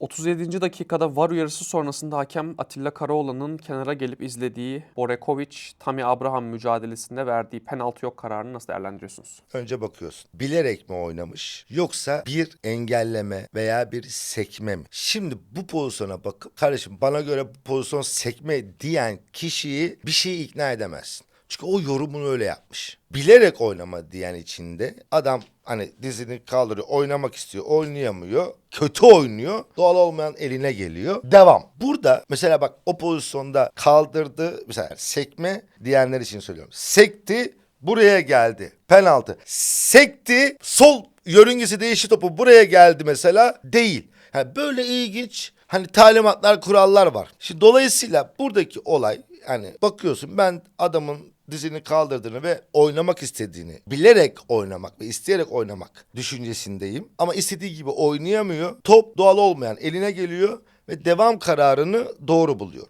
37. dakikada VAR uyarısı sonrasında hakem Atilla Karaoğlan'ın kenara gelip izlediği Borekovic, Tammy Abraham mücadelesinde verdiği penaltı yok kararını nasıl değerlendiriyorsunuz? Önce bakıyorsun. Bilerek mi oynamış yoksa bir engelleme veya bir sekme mi? Şimdi bu pozisyona bakıp kardeşim bana göre bu pozisyon sekme diyen kişiyi bir şey ikna edemezsin. Çünkü o yorumunu öyle yapmış. Bilerek oynama diyen içinde adam hani dizini kaldırıyor, oynamak istiyor, oynayamıyor. Kötü oynuyor. Doğal olmayan eline geliyor. Devam. Burada mesela bak o pozisyonda kaldırdı. Mesela sekme diyenler için söylüyorum. Sekti, buraya geldi. Penaltı. Sekti, sol yörüngesi değişti topu buraya geldi mesela. Değil. Yani böyle ilginç hani talimatlar, kurallar var. Şimdi dolayısıyla buradaki olay hani bakıyorsun ben adamın dizini kaldırdığını ve oynamak istediğini, bilerek oynamak ve isteyerek oynamak düşüncesindeyim. Ama istediği gibi oynayamıyor. Top doğal olmayan eline geliyor ve devam kararını doğru buluyor.